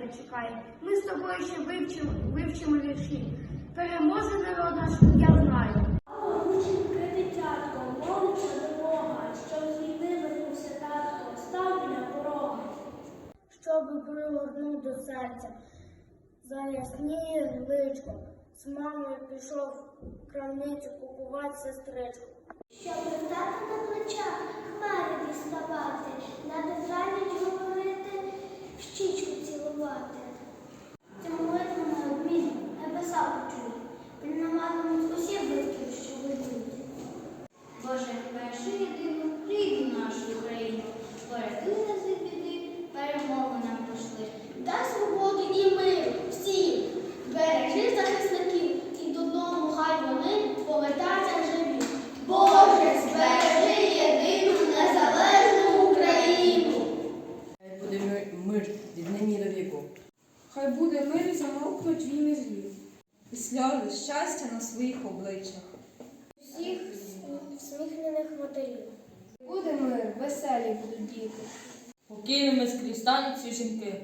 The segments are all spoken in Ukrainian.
тебе чекає. Ми з тобою ще вивчимо, вивчимо вірші. Переможе народ наш, я знаю. Щоб з війни вернувся татко, став біля порога. Щоб пригорнув до серця, заясніє личко. З мамою пішов в крамницю купувати сестричку. Щоб летати на плечах, хмари діставати, на дизайні говорити, в щічку цілувати. Буде мир і замовкнуть війни злі. І сльози щастя на своїх обличчях. Всіх всміхнених матерів. Буде мир, веселі будуть діти. Покинемо скрізь стануть ці жінки,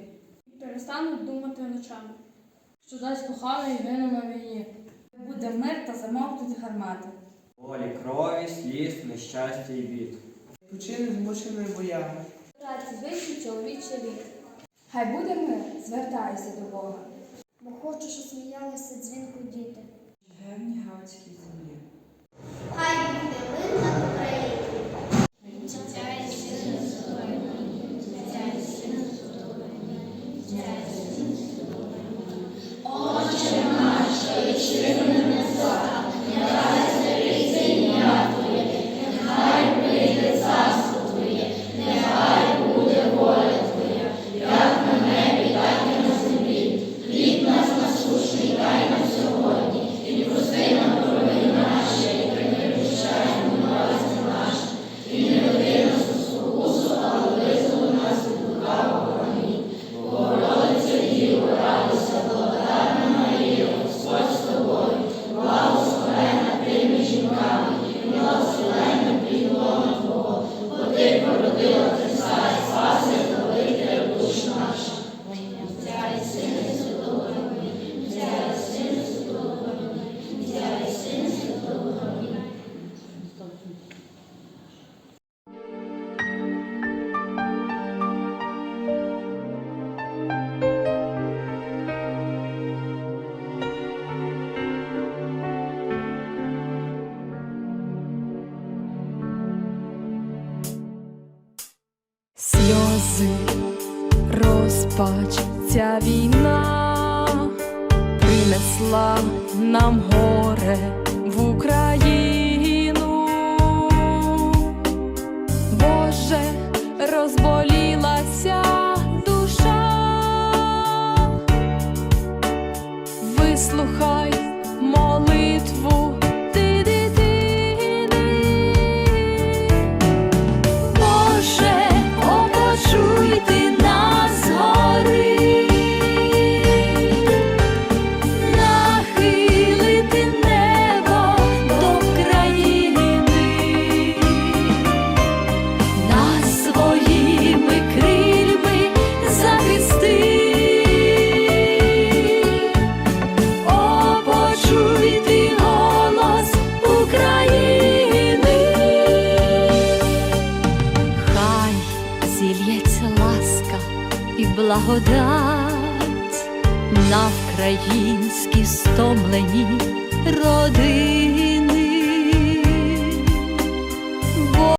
І перестануть думати ночами. що дасть коханий гине на війні. Буде мир та замовкнуть гармати. Полі крові, сліз, нещастя і бід. Почини змушеною боями. Праці звичай чоловічий вік. Хай буде мир, звертайся до Бога. Бо хочу, щоб сміялися дзвінку діти. Гевні гацькі землі. Сльози, розпач, ця війна принесла нам горе в Україну. Боже, розболілася благодать на вкраїнські стомлені роди.